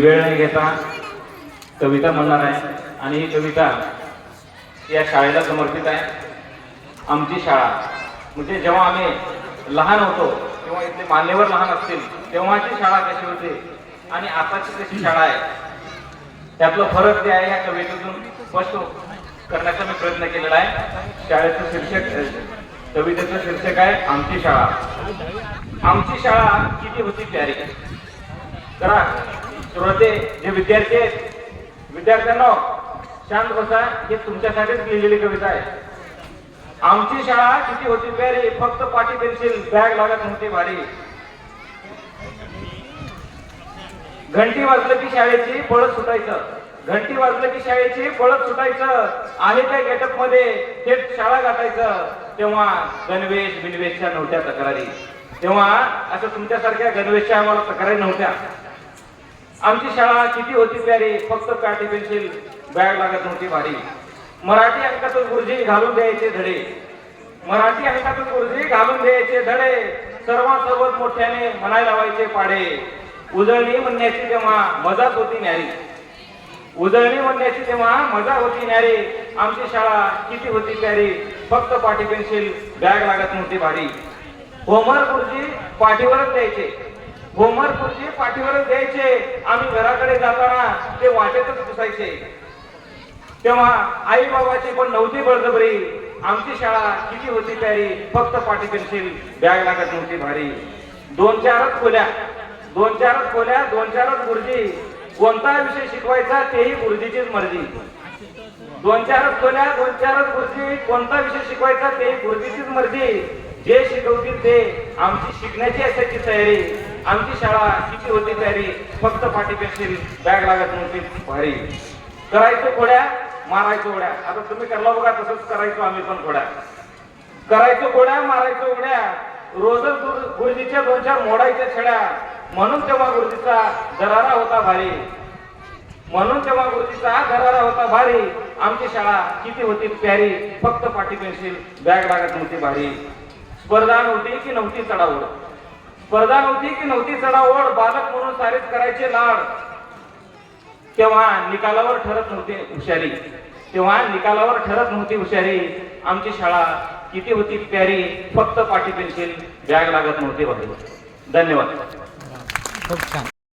वेळ नाही घेता कविता म्हणणार आहे. आणि ही कविता या शाळेला समर्पित आहे. आमची शाळा. म्हणजे जेव्हा आम्ही लहान होतो तेव्हा इथले मान्यवर लहान असतील तेव्हाची शाळा कशी होती? आणि आताची कशी शाळा आहे? त्यातलं फरक जे आहे या कवितेतून स्पष्ट करण्याचा मी प्रयत्न केलेला आहे. शाळेचं शीर्षक कवितेचं शीर्षक आहे आमची शाळा. आमची शाळा किती होती प्यारी? करा श्रोते जे विद्यार्थी आहेत विद्यार्थ्यांना शांत बसा हे तुमच्यासाठीच लिहिलेली कविता आहे. आमची शाळा किती होती प्यारी फक्त पाटी पेन्सिल बॅग लागत नव्हती भारी. घंटी वाजलं की शाळेची पळत सुटायचं. घंटी वाजलं की शाळेची पळत सुटायचं. आणि त्या गेटअपमध्ये थेट शाळा गाठायचं. तेव्हा गणवेश बिनवेशच्या नव्हत्या तक्रारी. तेव्हा असं तुमच्यासारख्या गणवेशच्या आम्हाला तक्रारी नव्हत्या. आमची शाळा किती होती प्यारी? फक्त काठी पेन्सिल बॅग लागत नव्हती भारी. मराठी अंकातून गुरुजी घालून द्यायचे धडे. मराठी अंकातून गुरुजी घालून द्यायचे धडे. सर्वांसोबत मोठ्याने म्हणायला लावायचे पाडे. उजळणी म्हणण्याची तेव्हा मजाच होती न्यारी. उजळणी म्हणण्याची तेव्हा मजा होती न्यारी. आमची शाळा किती होती प्यारी? फक्त पाठी पेन्सिल बॅग लागत नव्हती भारी. होमवर्क गुरुजी पाठीवरच द्यायचे. होमवर्क गुरुजी पाठीवरच द्यायचे. आम्ही घराकडे जाताना ते वाटेतच पुसायचे तेव्हा आई बाबाची पण नव्हती बळजबरी. आमची शाळा किती होती प्यारी फक्त पाठी पेन्सिल बॅग लागत नव्हती भारी. दोन चारच खोल्या दोन चारच खोल्या दोन चारच गुरुजी कोणता विषय शिकवायचा तेही गुरुजीचीच मर्जी. दोन चारच खोल्या दोन चारच गुरुजी कोणता विषय शिकवायचा तेही गुरुजीचीच मर्जी. जे शिकवतील ते आमची शिकण्याची असायची तयारी. आमची शाळा किती होती तयारी फक्त पाठी पेन्सिल बॅग लागत नव्हती. भारी. करायचो कोड्या मारायचो उड्या आता तुम्ही करला बघा तसंच करायचो आम्ही पण कोड्या करायचो कोड्या मारायचो उड्या रोज गुरुजीच्या दोन चार मोडायच्या छड्या. म्हणून तेव्हा गुरुजीचा दरारा होता भारी. म्हणून तेव्हा गुरुजीचा दरारा होता भारी. आमची शाळा किती होती प्यारी फक्त पाठी पेन्सिल बॅग लागत नव्हती भारी. स्पर्धा नव्हती की नव्हती चढाओढ? स्पर्धा नव्हती की नव्हती चढाओढ बालक म्हणून सारेच करायचे लाड. तेव्हा निकालावर ठरत नव्हती हुशारी. तेव्हा निकालावर ठरत नव्हती हुशारी. आमची शाळा किती होती प्यारी फक्त पाठी पेन्सिल बॅग लागत नव्हती भारी धन्यवाद. खूप छान.